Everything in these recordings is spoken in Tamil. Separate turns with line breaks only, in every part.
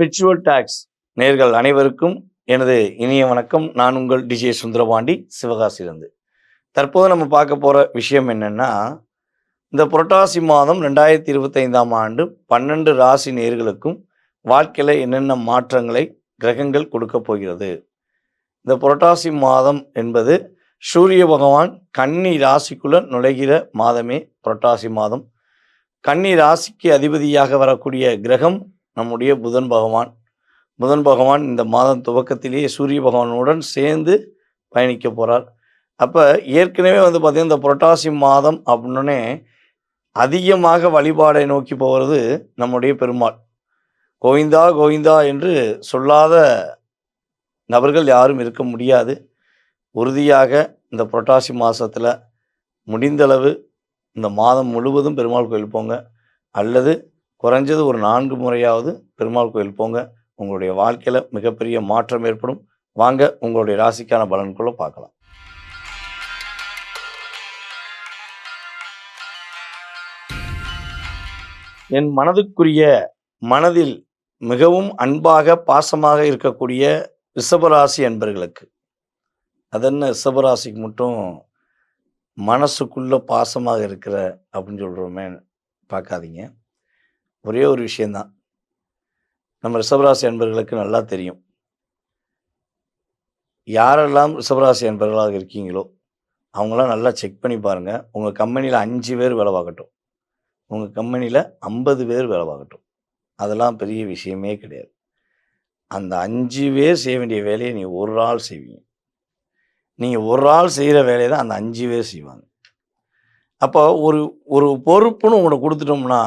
ஸ்பிரிச்சுவல் டாக்ஸ் நேர்கள் அனைவருக்கும் எனது இனிய வணக்கம். நான் உங்கள் டிஜே சுந்தரபாண்டி சிவகாசிலிருந்து தற்போது நம்ம பார்க்க போகிற விஷயம் என்னென்னா இந்த புரட்டாசி மாதம் ரெண்டாயிரத்தி இருபத்தைந்தாம் ஆண்டு பன்னெண்டு ராசி நேர்களுக்கும் வாழ்க்கையில் என்னென்ன மாற்றங்களை கிரகங்கள் கொடுக்க போகிறது? இந்த புரட்டாசி மாதம் என்பது சூரிய பகவான் கன்னி ராசிக்குள்ள நுழைகிற மாதமே புரட்டாசி மாதம். கன்னி ராசிக்கு அதிபதியாக வரக்கூடிய கிரகம் நம்முடைய புதன் பகவான். புதன் பகவான் இந்த மாதம் துவக்கத்திலேயே சூரிய பகவானுடன் சேர்ந்து பயணிக்க போகிறார் அப்போ ஏற்கனவே வந்து பார்த்திங்கன்னா இந்த புரட்டாசி மாதம் அப்படின்னே அதிகமாக வழிபாடை நோக்கி போகிறது நம்முடைய பெருமாள். கோவிந்தா கோவிந்தா என்று சொல்லாத நபர்கள் யாரும் இருக்க முடியாது. உறுதியாக இந்த புரட்டாசி மாதத்தில் முடிந்தளவு இந்த மாதம் முழுவதும் பெருமாள் கோயில் போங்க. அல்லது குறைஞ்சது ஒரு நான்கு முறையாவது பெருமாள் கோயில் போங்க. உங்களுடைய வாழ்க்கையில் மிகப்பெரிய மாற்றம் ஏற்படும். வாங்க உங்களுடைய ராசிக்கான பலன்குள்ள பார்க்கலாம். என் மனதுக்குரிய மனதில் மிகவும் அன்பாக பாசமாக இருக்கக்கூடிய ரிஷபராசி அன்பர்களுக்கு. அதென்ன ரிஷபராசிக்கு மட்டும் மனசுக்குள்ளே பாசமாக இருக்கிற அப்படின்னு சொல்கிறோமே பார்க்காதீங்க. ஒரே ஒரு விஷயந்தான் நம்ம ரிஷபராசி அன்பர்களுக்கு நல்லா தெரியும். யாரெல்லாம் ரிஷபராசி அன்பர்களாக இருக்கீங்களோ அவங்களாம் நல்லா செக் பண்ணி பாருங்கள் உங்கள் கம்பெனியில் அஞ்சு பேர் வேலை பார்க்கட்டும். உங்கள் கம்பெனியில் ஐம்பது பேர் வேலை பார்க்கட்டும். அதெல்லாம் பெரிய விஷயமே கிடையாது. அந்த அஞ்சு பேர் செய்ய வேண்டிய வேலையை நீங்கள் ஒரு ஆள் செய்வீங்க. நீங்கள் ஒரு ஆள் செய்கிற வேலையை தான் அந்த அஞ்சு பேர் செய்வாங்க. அப்போ ஒரு ஒரு பொறுப்புன்னு உங்களை கொடுத்துட்டோம்னா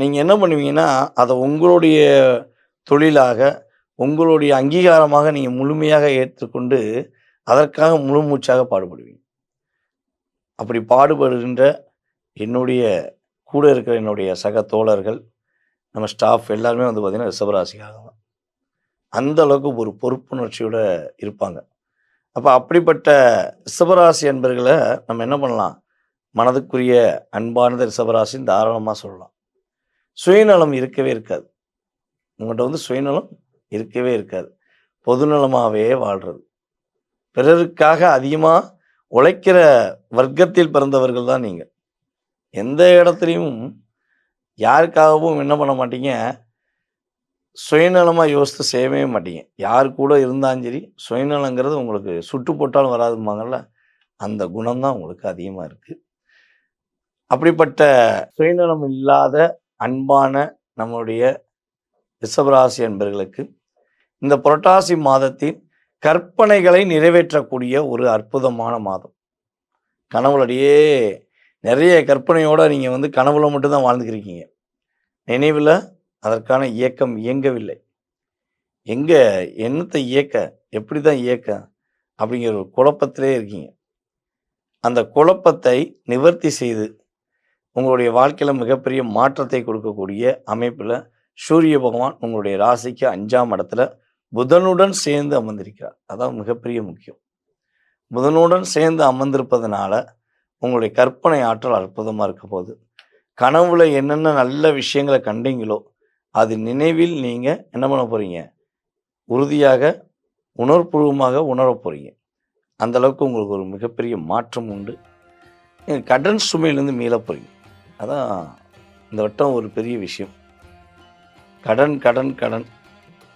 நீங்கள் என்ன பண்ணுவீங்கன்னா அதை உங்களுடைய தொழிலாக உங்களுடைய அங்கீகாரமாக நீங்கள் முழுமையாக ஏற்றுக்கொண்டு அதற்காக முழு மூச்சாக பாடுபடுவீங்க. அப்படி பாடுபடுகின்ற என்னுடைய கூட இருக்கிற என்னுடைய சக தோழர்கள் நம்ம ஸ்டாஃப் எல்லாருமே வந்து பார்த்திங்கன்னா ரிஷபராசிக்காக தான் அந்த அளவுக்கு ஒரு பொறுப்புணர்ச்சியோட இருப்பாங்க. அப்போ அப்படிப்பட்ட ரிஷபராசி அன்பர்களை நம்ம என்ன பண்ணலாம்? மனதுக்குரிய அன்பானது ரிஷபராசின்னு தாராளமாக சொல்லலாம். சுயநலம் இருக்கவே இருக்காது. உங்கள்கிட்ட வந்து சுயநலம் இருக்கவே இருக்காது. பொதுநலமாகவே வாழ்கிறது பிறருக்காக அதிகமாக உழைக்கிற வர்க்கத்தில் பிறந்தவர்கள் தான் நீங்கள் எந்த இடத்துலையும் யாருக்காகவும் என்ன பண்ண மாட்டீங்க? சுயநலமாக யோசித்து செய்யவே மாட்டீங்க. யார் கூட இருந்தாலும் சரி சுயநலங்கிறது உங்களுக்கு சுட்டு போட்டாலும் வராதுமாங்கல்ல அந்த குணம்தான் உங்களுக்கு அதிகமாக இருக்குது அப்படிப்பட்ட சுயநலம் இல்லாத அன்பான நம்முடைய ரிஷபராசி அன்பர்களுக்கு இந்த புரட்டாசி மாதத்தின் கற்பனைகளை நிறைவேற்றக்கூடிய ஒரு அற்புதமான மாதம். கனவுலடியே நிறைய கற்பனையோடு நீங்கள் வந்து கனவுல மட்டும்தான் வாழ்ந்துக்கிருக்கீங்க. நினைவில் அதற்கான இயக்கம் இயங்கவில்லை. எங்கே என்னத்தை இயக்க எப்படி தான் இயக்க அப்படிங்கிற ஒரு குழப்பத்திலே இருக்கீங்க. அந்த குழப்பத்தை நிவர்த்தி செய்து உங்களுடைய வாழ்க்கையில் மிகப்பெரிய மாற்றத்தை கொடுக்கக்கூடிய அமைப்பில் சூரிய பகவான் உங்களுடைய ராசிக்கு அஞ்சாம் இடத்துல புதனுடன் சேர்ந்து அமர்ந்திருக்கிறார். அதான் மிகப்பெரிய முக்கியம். புதனுடன் சேர்ந்து அமர்ந்திருப்பதனால உங்களுடைய கற்பனை ஆற்றல் அற்புதமாக இருக்க போகுது. கனவுல என்னென்ன நல்ல விஷயங்களை கண்டீங்களோ அது நினைவில் நீங்கள் என்ன பண்ண போகிறீங்க உறுதியாக உணர்வுபூர்வமாக உணர போகிறீங்க அந்த அளவுக்கு உங்களுக்கு ஒரு மிகப்பெரிய மாற்றம் உண்டு. கடன் சுமையிலேருந்து மீள போகிறீங்க அதான் இந்த வட்டம் ஒரு பெரிய விஷயம். கடன் கடன் கடன்.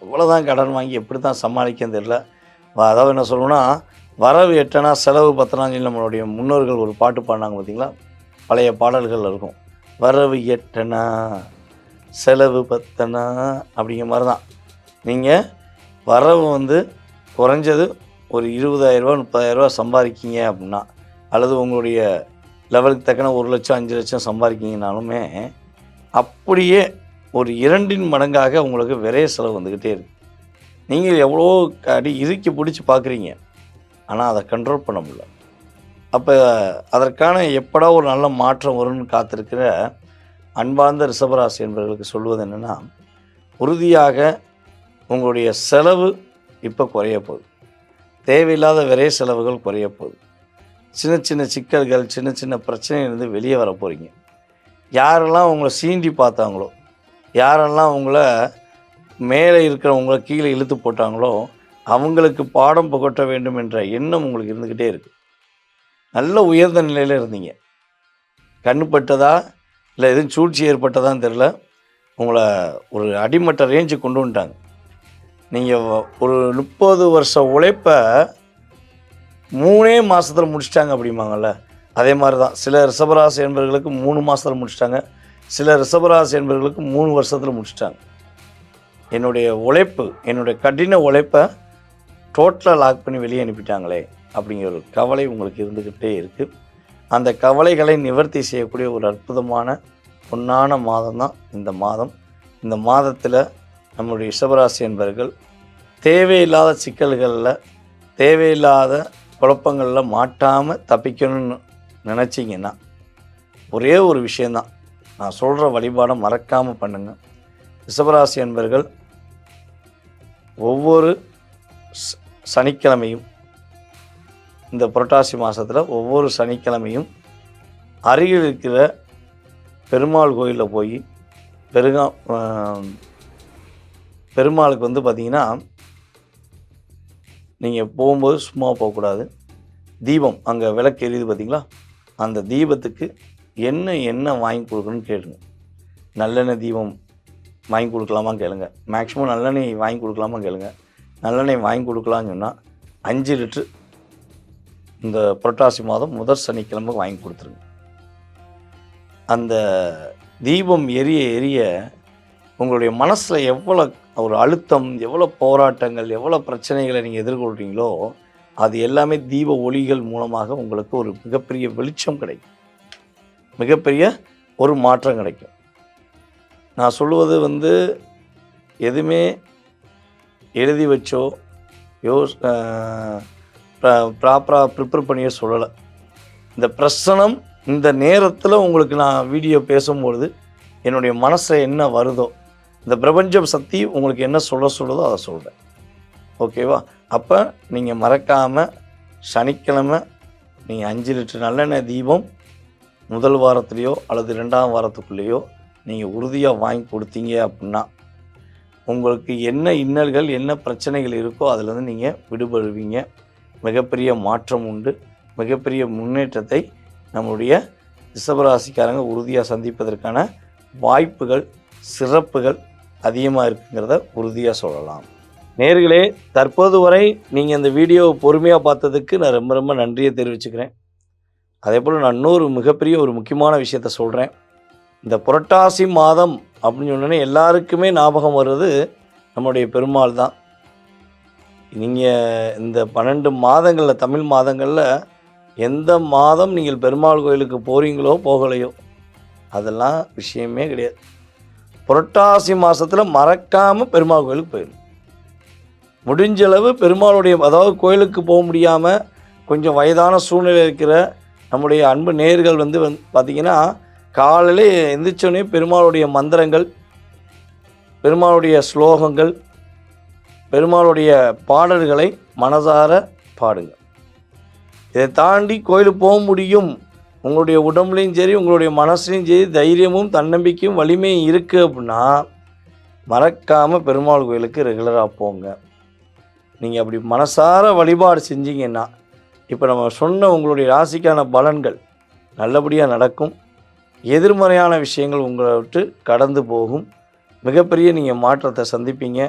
இவ்வளோதான் கடன் வாங்கி எப்படி தான் சமாளிக்கன்னு தெரியல. அதாவது என்ன சொல்லணும்னா வரவு எட்டனா செலவு பத்தனான்னு சொல்லி நம்மளுடைய முன்னோர்கள் ஒரு பாட்டு பாடினாங்க பார்த்தீங்களா? பழைய பாடல்கள் இருக்கும். வரவு எட்டனா செலவு பத்தனா அப்படிங்கிற மாதிரி தான் நீங்கள் வரவு வந்து குறைஞ்சது ஒரு இருபதாயிரரூபா முப்பதாயிரரூபா சம்பாதிக்கீங்க அப்படின்னா அல்லது உங்களுடைய லெவலுக்கு தக்கன ஒரு லட்சம் அஞ்சு லட்சம் சம்பாதிக்கிங்கனாலுமே அப்படியே ஒரு இரண்டின் மடங்காக உங்களுக்கு விரைய செலவு வந்துக்கிட்டே இருக்கு. நீங்கள் எவ்வளோ அடி இறுக்கி பிடிச்சி பார்க்குறீங்க. ஆனால் அதை கண்ட்ரோல் பண்ண முடியல. அப்போ அதற்கான எப்படா ஒரு நல்ல மாற்றம் வரும்னு காத்திருக்கிற அன்பார்ந்த ரிஷபராசி என்பவர்களுக்கு சொல்வது என்னென்னா உறுதியாக உங்களுடைய செலவு இப்போ குறைய போகுது. தேவையில்லாத விரை செலவுகள் குறைய போகுது. சின்ன சின்ன சிக்கல்கள் சின்ன சின்ன பிரச்சனையிலேருந்து வெளியே வர போகிறீங்க யாரெல்லாம் உங்களை சீண்டி பார்த்தாங்களோ யாரெல்லாம் உங்களை மேலே இருக்கிறவங்கள கீழே இழுத்து போட்டாங்களோ அவங்களுக்கு பாடம் புகட்ட வேண்டும் என்ற எண்ணம் உங்களுக்கு இருந்துக்கிட்டே இருக்குது நல்ல உயர்ந்த நிலையில் இருந்தீங்க. கண்ணு பட்டதா இல்லை எதுவும் சூழ்ச்சி ஏற்பட்டதான்னு தெரில உங்களை ஒரு அடிமட்ட ரேஞ்சு கொண்டு வந்துட்டாங்க. நீங்கள் ஒரு முப்பது வருஷம் உழைப்பை மூணே மாதத்தில் முடிச்சிட்டாங்க அப்படிம்பாங்கல்ல. அதே மாதிரி தான் சில ரிஷபராசி என்பவர்களுக்கு மூணு மாதத்தில் முடிச்சிட்டாங்க. சில ரிஷபராசி என்பவர்களுக்கு மூணு வருஷத்தில் முடிச்சிட்டாங்க. என்னுடைய உழைப்பு என்னுடைய கடின உழைப்பை டோட்டலாக லாக் பண்ணி வெளியே அனுப்பிட்டாங்களே அப்படிங்கிற ஒரு கவலை உங்களுக்கு இருந்துக்கிட்டே இருக்குது அந்த கவலைகளை நிவர்த்தி செய்யக்கூடிய ஒரு அற்புதமான பொன்னான மாதம் தான் இந்த மாதம். இந்த மாதத்தில் நம்முடைய ரிஷபராசி என்பவர்கள் தேவையில்லாத சிக்கல்களில் தேவையில்லாத குழப்பங்களில் மாட்டாமல் தப்பிக்கணும்னு நினச்சிங்கன்னா ஒரே ஒரு விஷயந்தான் நான் சொல்கிற வழிபாடை மறக்காமல் பண்ணுங்கள் ரிஷபராசி என்பர்கள் ஒவ்வொரு சனிக்கிழமையும் இந்த புரட்டாசி மாதத்தில் ஒவ்வொரு சனிக்கிழமையும் அருகில் இருக்கிற பெருமாள் கோயிலில் போய் பெருகா பெருமாளுக்கு வந்து பார்த்திங்கன்னா நீங்கள் போகும்போது சும்மா போகக்கூடாது. தீபம் அங்கே விளக்கு எரியுது பார்த்தீங்களா அந்த தீபத்துக்கு என்ன என்ன வாங்கி கொடுக்கணும்னு கேளுங்க. நல்லெண்ணெய் தீபம் வாங்கி கொடுக்கலாமா கேளுங்க. மேக்ஸிமம் நல்லெண்ணெய் வாங்கி கொடுக்கலாமா கேளுங்க. நல்லெண்ணெய் வாங்கி கொடுக்கலான்னு சொன்னால் அஞ்சு லிட்ரு இந்த புரட்டாசி மாதம் முதல் சனிக்கிழமை வாங்கி கொடுத்துருங்க. அந்த தீபம் எரிய எரிய உங்களுடைய மனசில் எவ்வளோ ஒரு அழுத்தம் எவ்வளோ போராட்டங்கள் எவ்வளோ பிரச்சனைகளை நீங்கள் எதிர்கொள்கிறீங்களோ அது எல்லாமே தீப ஒளிகள் மூலமாக உங்களுக்கு ஒரு மிகப்பெரிய வெளிச்சம் கிடைக்கும். மிகப்பெரிய ஒரு மாற்றம் கிடைக்கும். நான் சொல்லுவது வந்து எதுவுமே எழுதி வச்சோ யோஸ் ப்ராப்பராக ப்ரிப்பேர் பண்ணியோ சொல்லலை. இந்த பிரசனம் இந்த நேரத்தில் உங்களுக்கு நான் வீடியோ பேசும்பொழுது என்னுடைய மனசில் என்ன வருதோ இந்த பிரபஞ்சம் சக்தி உங்களுக்கு என்ன சொல்ல சொல்லுதோ அதை சொல்கிறேன் ஓகேவா? அப்போ நீங்கள் மறக்காமல் சனிக்கிழமை நீங்கள் அஞ்சு லிட்டர் நல்லெண்ணெய் தீபம் முதல் வாரத்துலேயோ அல்லது ரெண்டாம் வாரத்துக்குள்ளேயோ நீங்கள் உறுதியாக வாங்கி கொடுத்தீங்க அப்படின்னா உங்களுக்கு என்ன இன்னல்கள் என்ன பிரச்சனைகள் இருக்கோ அதுலேருந்து நீங்கள் விடுபடுவீங்க. மிகப்பெரிய மாற்றம் உண்டு. மிகப்பெரிய முன்னேற்றத்தை நம்முடைய ரிஷபராசிக்காரங்க உறுதியாக சந்திப்பதற்கான வாய்ப்புகள் சிறப்புகள் அதிகமாக இருக்குங்கிறத உறுதியாக சொல்லலாம். நேர்களே தற்போது வரை நீங்கள் இந்த வீடியோவை பொறுமையாக பார்த்ததுக்கு நான் ரொம்ப ரொம்ப நன்றியை தெரிவிச்சுக்கிறேன். அதே போல் நான் இன்னொரு மிகப்பெரிய ஒரு முக்கியமான விஷயத்த சொல்கிறேன் இந்த புரட்டாசி மாதம் அப்படின்னு சொன்னோன்னே எல்லாருக்குமே ஞாபகம் வர்றது நம்முடைய பெருமாள் தான். நீங்கள் இந்த பன்னெண்டு மாதங்களில் தமிழ் மாதங்களில் எந்த மாதம் நீங்கள் பெருமாள் கோயிலுக்கு போகிறீங்களோ போகலையோ அதெல்லாம் விஷயமே கிடையாது. புரட்டாசி மாதத்தில் மறக்காமல் பெருமாள் கோயிலுக்கு போயிடும் முடிஞ்ச அளவு பெருமாளுடைய அதாவது கோயிலுக்கு போக முடியாமல் கொஞ்சம் வயதான சூழ்நிலை இருக்கிற நம்முடைய அன்பு நேர்கள் வந்து வந் பார்த்திங்கன்னா காலையில் எந்திரிச்சோடனே பெருமாளுடைய மந்திரங்கள் பெருமாளுடைய ஸ்லோகங்கள் பெருமாளுடைய பாடல்களை மனதார பாடுங்க. இதை தாண்டி கோயிலுக்கு போக முடியும் உங்களுடைய உடம்புலையும் சரி உங்களுடைய மனசுலையும் சரி தைரியமும் தன்னம்பிக்கையும் வலிமையும் இருக்குது அப்படின்னா மறக்காமல் பெருமாள் கோயிலுக்கு ரெகுலராக போங்க. நீங்கள் அப்படி மனசார வழிபாடு செஞ்சீங்கன்னா இப்போ நம்ம சொன்ன உங்களுடைய ராசிக்கான பலன்கள் நல்லபடியாக நடக்கும். எதிர்மறையான விஷயங்கள் உங்களை விட்டு கடந்து போகும். மிகப்பெரிய நீங்கள் மாற்றத்தை சந்திப்பீங்க.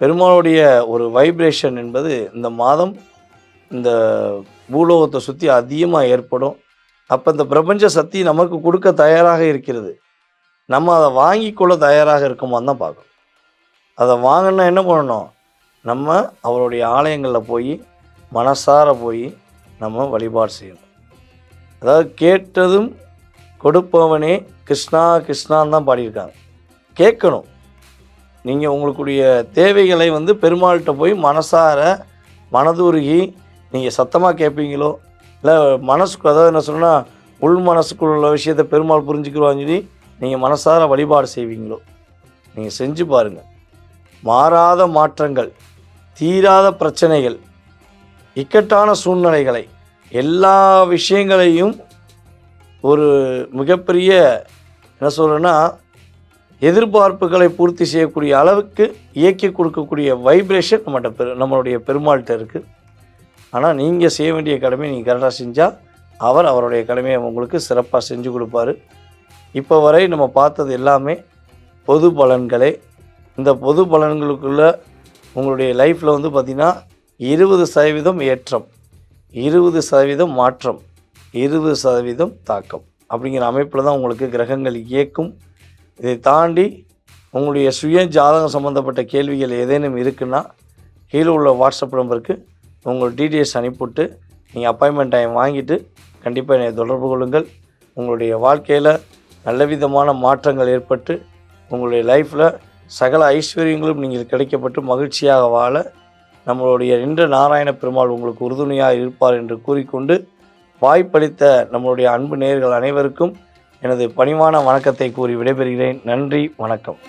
பெருமாளுடைய ஒரு வைப்ரேஷன் என்பது இந்த மாதம் இந்த பூலோகத்தை சுற்றி அதிகமாக ஏற்படும். அப்போ இந்த பிரபஞ்ச சக்தி நமக்கு கொடுக்க தயாராக இருக்கிறது. நம்ம அதை வாங்கிக்கொள்ள தயாராக இருக்குமான்னு தான் பார்க்கணும். அதை வாங்கினா என்ன பண்ணணும்? நம்ம அவருடைய ஆலயங்களில் போய் மனசார போய் நம்ம வழிபாடு செய்யணும். அதாவது கேட்டதும் கொடுப்பவனே கிருஷ்ணா கிருஷ்ணான்னு தான் பாடியிருக்காங்க. கேட்கணும். நீங்கள் உங்களுக்குடைய தேவைகளை வந்து பெருமாள்கிட்ட போய் மனசார மனதுருகி நீங்கள் சத்தமாக கேட்பீங்களோ இல்லை மனசுக்கு அதாவது என்ன சொன்னால் உள் மனசுக்குள்ள உள்ள விஷயத்தை பெருமாள் புரிஞ்சுக்குவான்னு சொல்லி நீங்கள் மனசார வழிபாடு செய்வீங்களோ? நீங்கள் செஞ்சு பாருங்கள் மாறாத மாற்றங்கள் தீராத பிரச்சனைகள் இக்கட்டான சூழ்நிலைகளை எல்லா விஷயங்களையும் ஒரு மிகப்பெரிய என்ன சொல்கிறேன்னா எதிர்பார்ப்புகளை பூர்த்தி செய்யக்கூடிய அளவுக்கு இயக்கி கொடுக்கக்கூடிய வைப்ரேஷன் நம்மகிட்ட பெரு நம்மளுடைய பெருமாள்கிட்ட இருக்குது ஆனால் நீங்கள் செய்ய வேண்டிய கடமையை நீங்கள் கரெக்டாக செஞ்சால் அவர் அவருடைய கடமையை உங்களுக்கு சிறப்பாக செஞ்சு கொடுப்பாரு. இப்போ வரை நம்ம பார்த்தது எல்லாமே பொது பலன்களே. இந்த பொது பலன்களுக்குள்ள உங்களுடைய லைஃப்பில் வந்து பார்த்திங்கன்னா இருபது சதவீதம் ஏற்றம் இருபது சதவீதம் மாற்றம் இருபது சதவீதம் தாக்கம் அப்படிங்கிற அமைப்பில் தான் உங்களுக்கு கிரகங்கள் இயக்கும். இதை தாண்டி உங்களுடைய சுய ஜாதகம் சம்மந்தப்பட்ட கேள்விகள் ஏதேனும் இருக்குன்னா கீழே உள்ள வாட்ஸ்அப் நம்பருக்கு உங்கள் டீட்டெயில்ஸ் அனுப்பிவிட்டு நீங்கள் அப்பாயின்மெண்ட் டைம் வாங்கிட்டு கண்டிப்பாக என்னை தொடர்பு கொள்ளுங்கள். உங்களுடைய வாழ்க்கையில் நல்ல விதமான மாற்றங்கள் ஏற்பட்டு உங்களுடைய லைஃப்பில் சகல ஐஸ்வர்யங்களும் நீங்கள் கிடைக்கப்பட்டு மகிழ்ச்சியாக வாழ நம்மளுடைய நின்ற நாராயண பெருமாள் உங்களுக்கு உறுதுணையாக இருப்பார் என்று கூறிக்கொண்டு வாய்ப்பளித்த நம்மளுடைய அன்பு நேர்கள் அனைவருக்கும் எனது பணிவான வணக்கத்தை கூறி விடைபெறுகிறேன். நன்றி வணக்கம்.